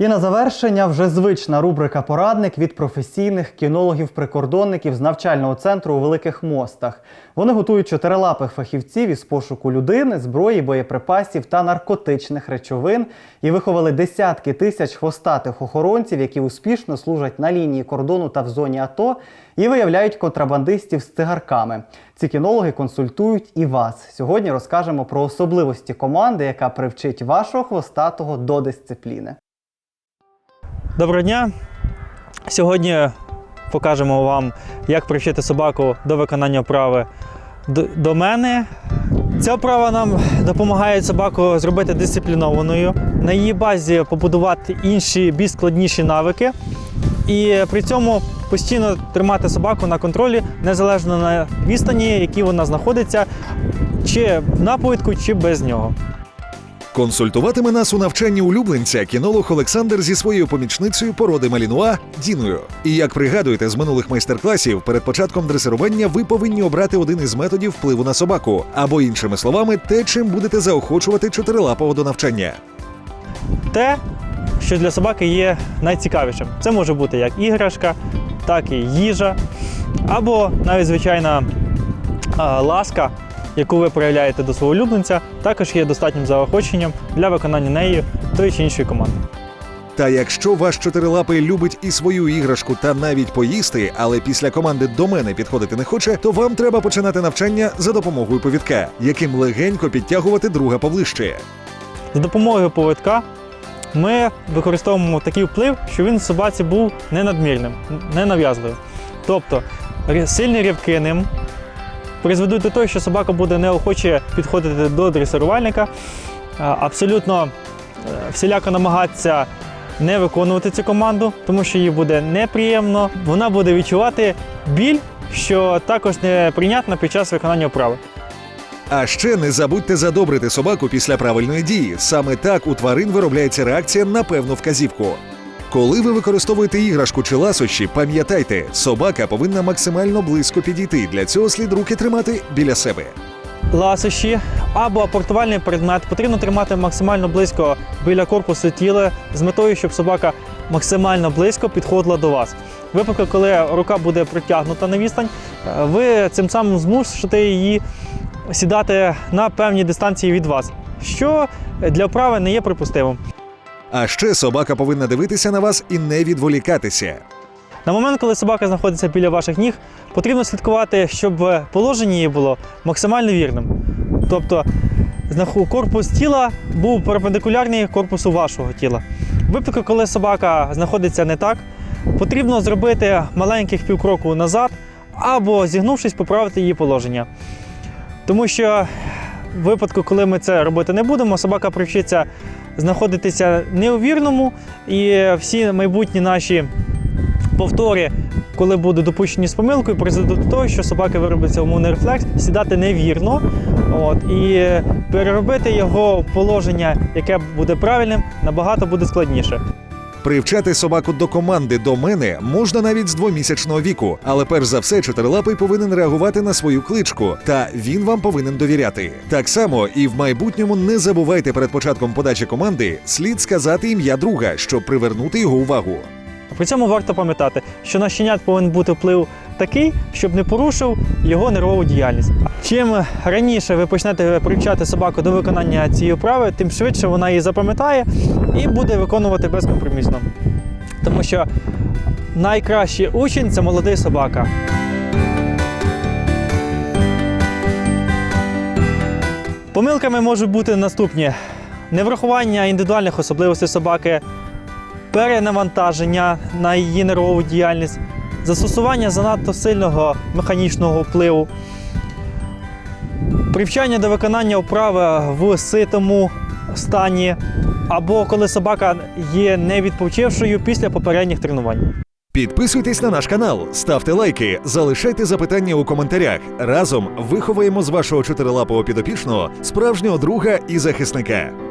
І на завершення вже звична рубрика Порадник від професійних кінологів-прикордонників з навчального центру у Великих Мостах. Вони готують чотирилапих фахівців із пошуку людини, зброї, боєприпасів та наркотичних речовин і виховали десятки тисяч хвостатих охоронців, які успішно служать на лінії кордону та в зоні АТО і виявляють контрабандистів з цигарками. Ці кінологи консультують і вас. Сьогодні розкажемо про особливості команди, яка привчить вашого хвостатого до дисципліни. Доброго дня! Сьогодні покажемо вам, як привчити собаку до виконання вправи до, мене. Ця вправа нам допомагає собаку зробити дисциплінованою, на її базі побудувати інші більш складніші навики, і при цьому постійно тримати собаку на контролі, незалежно на відстані, які вона знаходиться, чи на повідку, чи без нього. Консультуватиме нас у навчанні улюбленця кінолог Олександр зі своєю помічницею породи Малінуа Діною. І як пригадуєте з минулих майстер-класів, перед початком дресирування ви повинні обрати один із методів впливу на собаку, або іншими словами, те, чим будете заохочувати чотирилапого до навчання. те, що для собаки є найцікавішим. Це може бути як іграшка, так і їжа, або навіть звичайна ласка, яку ви проявляєте до свого улюбленця, також є достатнім заохоченням для виконання нею тої чи іншої команди. Та якщо ваш чотирилапий любить і свою іграшку та навіть поїсти, але після команди до мене підходити не хоче, то вам треба починати навчання за допомогою повідка, яким легенько підтягувати друга поближче. За допомогою повідка ми використовуємо такий вплив, що він собаці був не надмірним, не нав'язливим. Тобто сильні рівки ним призведуть до того, що собака буде неохоче підходити до дресирувальника, абсолютно е, всіляко намагатися не виконувати цю команду, тому що їй буде неприємно. Вона буде відчувати біль, що також неприйнятно під час виконання вправи. А ще не забудьте задобрити собаку після правильної дії. Саме так у тварин виробляється реакція на певну вказівку. Коли ви використовуєте іграшку чи ласощі, пам'ятайте, собака повинна максимально близько підійти. Для цього слід руки тримати біля себе. ласощі або апортувальний предмет потрібно тримати максимально близько біля корпусу тіла з метою, щоб собака максимально близько підходила до вас. Випадку, коли рука буде притягнута на відстань, е, ви цим самим змусите її сідати на певній дистанції від вас, що для вправи не є припустимим. А ще собака повинна дивитися на вас і не відволікатися. На момент, коли собака знаходиться біля ваших ніг, потрібно слідкувати, щоб положення її було максимально вірним. Тобто корпус тіла був перпендикулярний корпусу вашого тіла. Випадку, коли собака знаходиться не так, потрібно зробити маленьких півкроку назад або зігнувшись, поправити її положення. Тому що в випадку, коли ми це робити не будемо, собака привчиться знаходитися не у вірному, і всі майбутні наші повтори, коли будуть допущені з помилкою, призведуть до того, що собаки виробиться умовний рефлекс, сідати невірно. От, і переробити його положення, яке буде правильним, набагато буде складніше. Привчати собаку до команди до мене можна навіть з двомісячного віку, але перш за все чотирилапий повинен реагувати на свою кличку, та він вам повинен довіряти. Так само і в майбутньому не забувайте перед початком подачі команди слід сказати ім'я друга, щоб привернути його увагу. При цьому варто пам'ятати, що на щенят повинен бути вплив такий, щоб не порушив його нервову діяльність. Чим раніше ви почнете привчати собаку до виконання цієї вправи, тим швидше вона її запам'ятає і буде виконувати безкомпромісно. Тому що найкращий учень це молодий собака. Помилками можуть бути наступні: неврахування індивідуальних особливостей собаки, перенавантаження на її нервову діяльність, застосування занадто сильного механічного впливу, привчання до виконання вправи в ситому стані, або коли собака є невідпочившою після попередніх тренувань. Підписуйтесь на наш канал, ставте лайки, залишайте запитання у коментарях. Разом виховаємо з вашого чотирилапого підопічного справжнього друга і захисника.